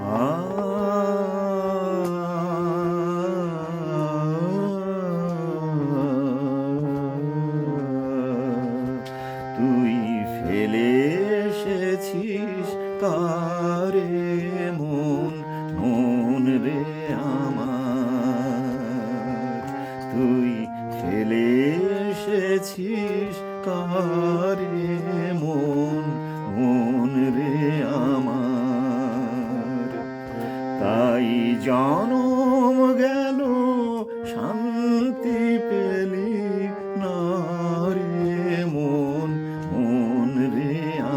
তুই ফেলে এসেছিস কারে মন মন রে আমার। তুই ফেলে এসেছিস কারে মন জনম গেল, শান্তি পেলি না রে মন মন রে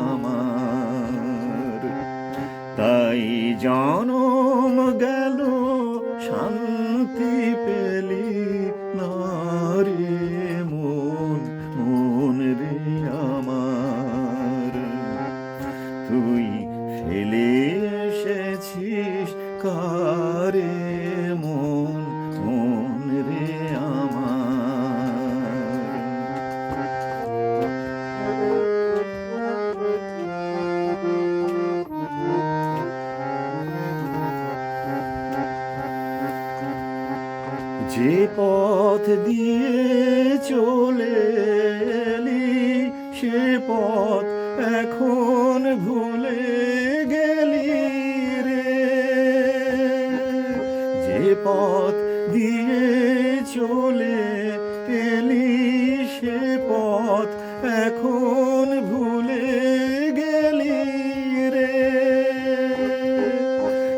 আমার। তাই জনম গেল, শান্তি পেলি মন মন রে যে পথ দিয়ে চলে সে পথ এখন ভুলে পথ দিয়ে চলে এলি সে পথ। এখন ভুলে গেলি রে।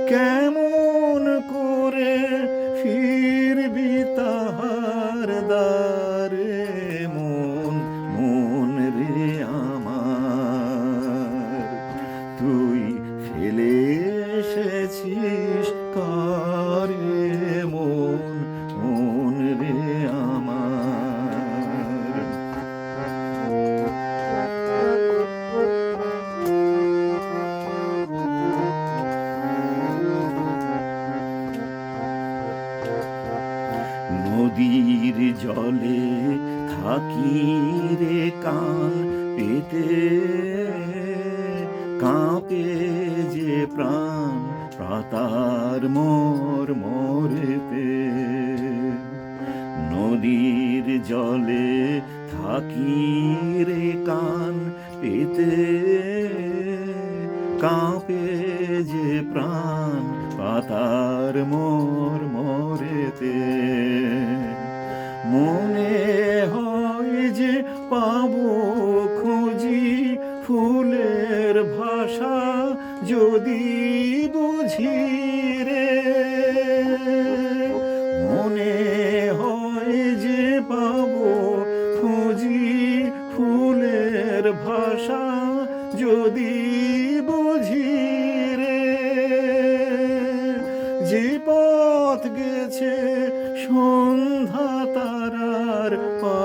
কেমন করে ফিরবি তাহার দারে মন মন রে আমার। তুই ফেলে এসেছিস কারে নদীর জলে থাকি রে কান পেতে। কাঁপে যে প্রাণ প্রাতার মোর মরেতে নদীর জলে থাকি রে কান পেতে। কাঁপে যে প্রাণ পাতার মোর মরেতে পাবো খুঁজি ফুলের ভাষা যদি বুঝি রে। মনে হয় যে পাবো খুঁজি ফুলের ভাষা যদি বুঝি রে। যে পথ গেছে সন্ধ্যা তারার পারে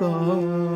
তুই ফেলে এসেছিস কারে